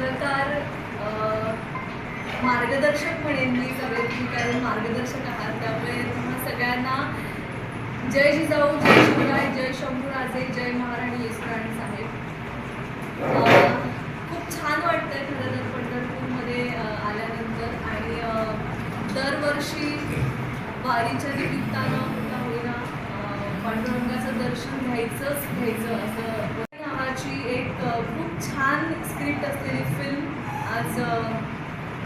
पत्रकार मार्गदर्शक म्हणेन मी सगळे तुम्ही कारण मार्गदर्शक आहात त्यामुळे तुम्हा सगळ्यांना जय जिजाऊ जय शिवराय जय शंभूराजे जय महाराणी येसुराणी साहेब. खूप छान वाटतंय खरं तर पंढरपूरमध्ये आल्यानंतर. आणि दरवर्षी वारीच्या निमित्तानं होईना पांडुरंगाचं दर्शन घ्यायचंच घ्यायचं असं एक खूप छान स्क्रिप्ट असलेली फिल्म आज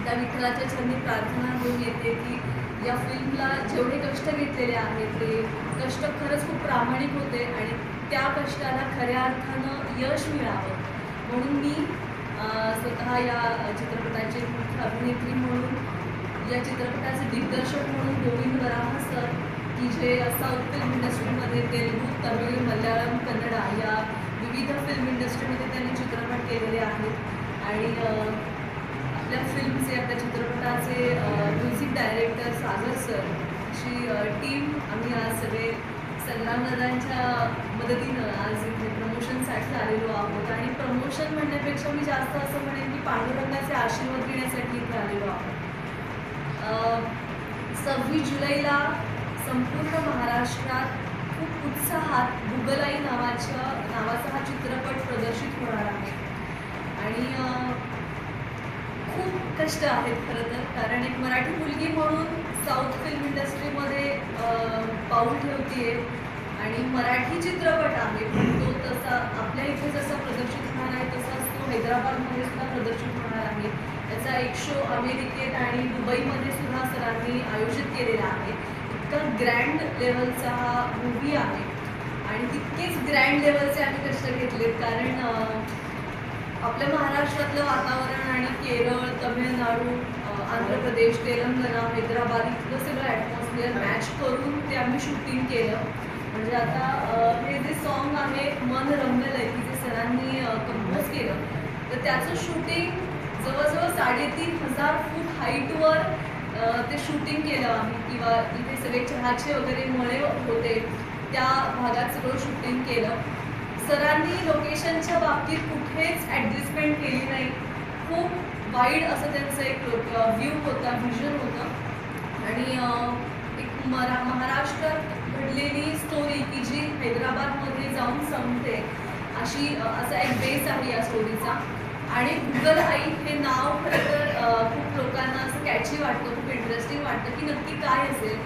त्या विठ्ठलाच्या छंदी प्रार्थना घेऊन येते की या फिल्मला जेवढे कष्ट घेतलेले आहेत ते कष्ट खरंच खूप प्रामाणिक होते आणि त्या कष्टाला खऱ्या अर्थानं यश मिळावं. म्हणून मी स्वतः या चित्रपटाची मुख्य अभिनेत्री म्हणून या चित्रपटाचे दिग्दर्शक म्हणून गोविंद वराह सर की जे साऊथ फिल्म इंडस्ट्रीमध्ये तेलुगू तमिळ मल्याळम कन्नडा या विविध फिल्म इंडस्ट्रीमध्ये त्यांनी चित्रपट केलेले आहेत. आणि आपल्या फिल्मचे आपल्या चित्रपटाचे म्युझिक डायरेक्टर सागर सर अशी टीम आम्ही आज सगळे संग्रामदादांच्या मदतीनं आज इथे प्रमोशनसाठी आलेलो आहोत. आणि प्रमोशन म्हणण्यापेक्षा मी जास्त असं म्हणेन की पांडुरंगाचे आशीर्वाद घेण्यासाठी इथे आलेलो आहोत. सव्वीस जुलैला संपूर्ण महाराष्ट्रात उत्साहात भुगलाई नावाच्या नावाचा हा चित्रपट प्रदर्शित होणार आहे. आणि खूप कष्ट आहेत खरं तर. कारण एक मराठी मुलगी म्हणून साऊथ फिल्म इंडस्ट्रीमध्ये पाऊल ठेवतीये. आणि मराठी चित्रपट आहे पण तो तसा आपल्या इथे जसा प्रदर्शित होणार आहे तसाच तो हैदराबादमध्ये सुद्धा प्रदर्शित होणार आहे. त्याचा एक शो अमेरिकेत आणि दुबईमध्ये सुद्धा सरांनी आयोजित केलेला आहे. इतका ग्रँड लेवलचा हा आहे. आणि तितकेच ग्रँड लेवलचे आम्ही कष्ट घेतलेत कारण आपल्या महाराष्ट्रातलं वातावरण आणि केरळ तमिळनाडू आंध्र प्रदेश तेलंगणा हैदराबाद इथलं सगळं ॲटमॉस्फिअर मॅच करून ते आम्ही शूटिंग केलं. म्हणजे आता हे जे सॉन्ग आहे मन रंगल आहे की जे सरांनी कंपोज केलं तर त्याचं शूटिंग जवळजवळ साडेतीन हजार फूट हाईटवर ते शूटिंग केलं आम्ही. किंवा इथे सगळे चहाचे वगैरे मळे होते. त्या भागात सगळं शूटिंग केलं. सरांनी लोकेशनच्या बाबतीत कुठेच ॲडजस्टमेंट केली नाही. खूप वाईड असं त्यांचं एक व्ह्यू होता व्हिजन होतं. आणि एक मरा महाराष्ट्रात घडलेली स्टोरी की जी हैदराबादमध्ये जाऊन संपते अशी असा एक बेस आहे या स्टोरीचा आणि गुगल आई हे नाव खरं तर खूप लोकांना असं कॅची वाटतं खूप इंटरेस्टिंग वाटतं की नक्की काय असेल.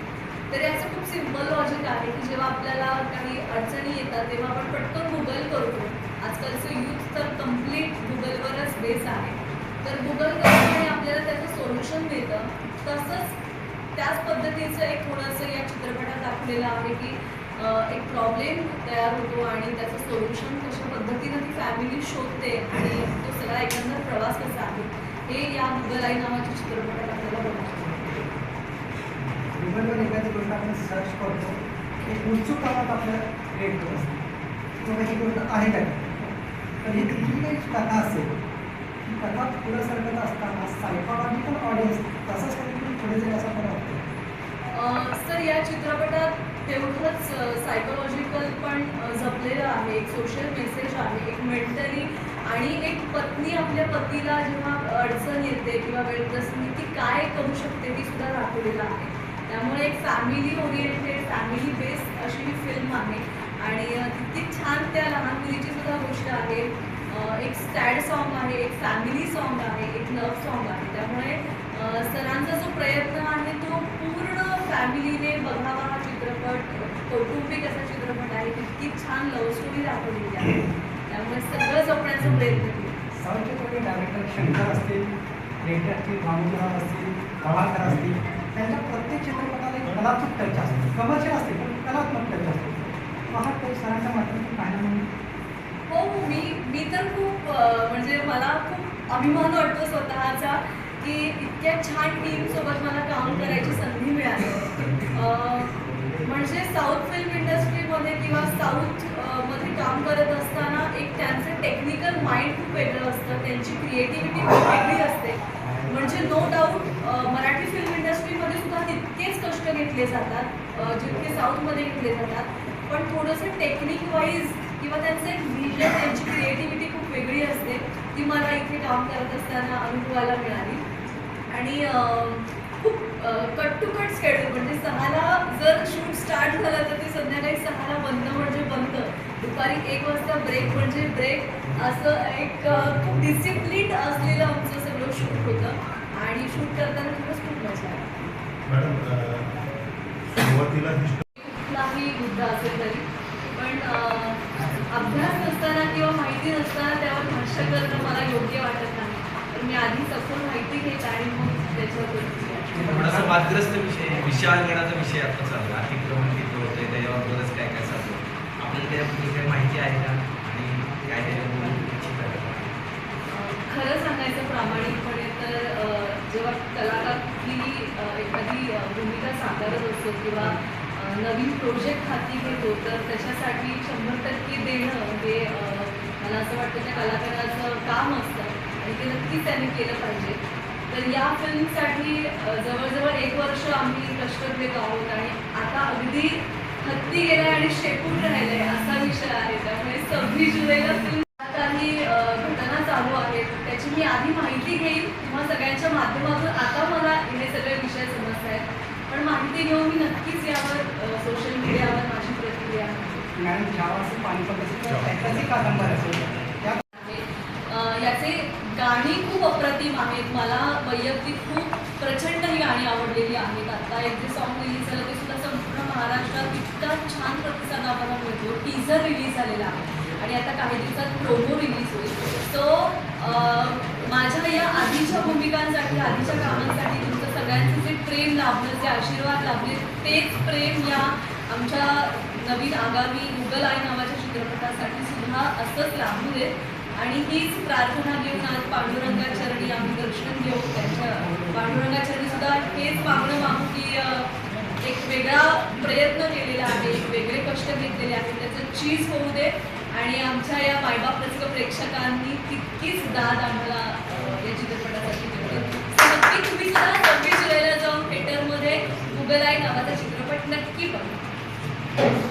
तर याचं खूप सिंपल लॉजिक आहे की जेव्हा आपल्याला काही अडचणी येतात तेव्हा आपण पटकन गुगल करतो. आजकालचं यूथ तर कंप्लीट गुगलवरच बेस आहे. तर गुगल करण्याने आपल्याला त्याचं सोल्युशन मिळतं. तसंच त्याच पद्धतीचं एक थोडंसं या चित्रपटात दाखवलेलं आहे की एक प्रॉब्लेम तयार होतो आणि त्याचं सोल्युशन कशा पद्धतीनं ती फॅमिली शोधते आणि तो सगळा एकंदर प्रवास कसा आहे हे या गुगल आई नावाच्या चित्रपटात आपल्याला गुगलवर एखादी गोष्ट आपण सर्च करतो एक उत्सुक आपल्याला क्रिएट होत असते. किंवा ही गोष्ट आहे का तर ही तिथली काही कथा असेल ती कथा पुढं सरकत असताना सायकॉलॉजिकल ऑडियन्स तसंच काहीतरी पुढे जाईल असं मला वाटतं. सर या चित्रपटात तेवढंच सायकोलॉजिकल पण जपलेलं आहे एक सोशल मेसेज आहे एक मेंटली आणि एक पत्नी आपल्या पतीला जेव्हा अडचण येते किंवा वेळप्रसंगी ती काय करू शकते ती सुद्धा दाखवलेलं आहे. त्यामुळे एक फॅमिली ओरिएंटेड फॅमिली बेस्ड अशी ही फिल्म आहे. आणि किती तितकी छान त्या लहान मुलीची सुद्धा गोष्ट आहे. एक सॅड सॉन्ग आहे एक फॅमिली सॉन्ग आहे एक लव्ह सॉन्ग आहे. त्यामुळे सरांचा जो प्रयत्न आहे तो पूर्ण फॅमिलीने बघावा हा चित्रपट कौटुंबिक असा चित्रपट आहे. तितकी छान लव्ह स्टोरी दाखवलेली आहे. त्यामुळे सगळं जपण्याचा प्रयत्न केला. डायरेक्टर शंकर असतील असतील कलाकार असतील त्यांच्या प्रत्येक चित्रपटाला एक कलात्मक टच असतो. कमर्शियल असते पण कलात्मक टच असतो. तो हा टच सरांच्या माध्यमातून पाहायला म्हणून? हो हो मी मी तर खूप म्हणजे मला खूप अभिमान वाटतो स्वतःचा की इतक्या छान टीमसोबत मला काम करायची संधी मिळाली. म्हणजे साऊथ फिल्म इंडस्ट्रीमध्ये किंवा साऊथ मध्ये काम करत असताना एक त्यांचं टेक्निकल माइंड खूप वेगळं असतं. त्यांची क्रिएटिव्हिटी खूप वेगळी असते. म्हणजे नो डाऊट मराठी फिल्म इंडस्ट्रीमध्ये सुद्धा तितकेच कष्ट घेतले जातात. जितके साऊथमध्ये घेतले जातात. पण थोडंसं टेक्निक वाईज किंवा त्यांचं एक व्हिजन त्यांची क्रिएटिव्हिटी खूप वेगळी असते. ती मला इथे काम करत असताना अनुभवायला मिळाली. आणि खूप कट टू कट स्केड्यूल म्हणजे सहाला जर शूट स्टार्ट झालं तर ते संध्याकाळी सहाला बंद म्हणजे बंद. दुपारी एक वाजता ब्रेक म्हणजे ब्रेक असं एक खूप डिसिप्लिन असलेलं आमचं सगळं शूट होतं. आणि शूट करताना खरंच खूप मजा आली. कुठलाही मुद्दा असेल तरी. पण अभ्यास नसताना किंवा माहिती नसताना त्यावर भाष्य करणं मला योग्य वाटत नाही. तर मी आधी सखोल माहिती घेत आणि मग त्याच्यावर थोडासा वादग्रस्त विषय आहे. विषयांगणाचा विषय आता चालू आहे. अतिक्रमण किती होतंय त्याच्यावर बरंच काय काय चालू म्हणजे आहे. आपल्याला माहिती आहे का आणि काय खरं सांगायचं प्रामाणिकपणे तर जेव्हा कलाकार ही एखादी भूमिका साकारत असतो किंवा नवीन प्रोजेक्ट हाती घेतो तर त्याच्यासाठी शंभर टक्के देणं हे मला असं वाटतं त्या कलाकाराचं काम असतं आणि ते नक्कीच त्यांनी केलं पाहिजे तर या फिल्मसाठी जवळजवळ एक वर्ष आम्ही कष्ट घेत आहोत आणि आता अगदी हत्ती गेलाय आणि शेपूट राहिलाय असा विषय आहे. त्यामुळे सव्वीस जुलैला फिल्म काही घटना चालू आहेत त्याची मी आधी माहिती घेईन. किंवा सगळ्यांच्या माध्यमातून आता मला हे सगळे विषय समजत आहेत पण माहिती घेऊन मी नक्कीच यावर सोशल मीडियावर माझी प्रतिक्रिया याचे गाणी खूप अप्रतिम आहेत. मला वैयक्तिक खूप प्रचंड ही गाणी आवडलेली आहेत. आता एक जे सॉन्ग रिलीज झालं ते महाराष्ट्रात इतका छान प्रतिसाद आम्हाला मिळतो टीझर रिलीज झालेला आहे. आणि आता काही दिवसात प्रोमो रिलीज होईल. सो माझ्या या आधीच्या भूमिकांसाठी आधीच्या कामांसाठी तुमचं सगळ्यांचं जे प्रेम लाभलं जे आशीर्वाद लाभले तेच प्रेम या आमच्या नवीन आगामी गुगल आय नावाच्या चित्रपटासाठी सुद्धा असंच लाभू दे आणि हीच प्रार्थना घेऊन आज पांडुरंगाचरणी आम्ही दर्शन घेऊ त्यांच्या पांडुरंगाचरणी सुद्धा हेच मागणं मागू की एक वेगळा प्रयत्न केलेला आहे एक वेगळे कष्ट घेतलेले आहेत. त्याचं चीज होऊ दे आणि आमच्या या मायबाप रसिक प्रेक्षकांनी तितकीच दाद आम्हाला या चित्रपटासाठी नक्की तुम्ही सुद्धा सव्वीस जुलैला जाऊन थिएटरमध्ये गुगल आय नावाचा चित्रपट नक्की बघा.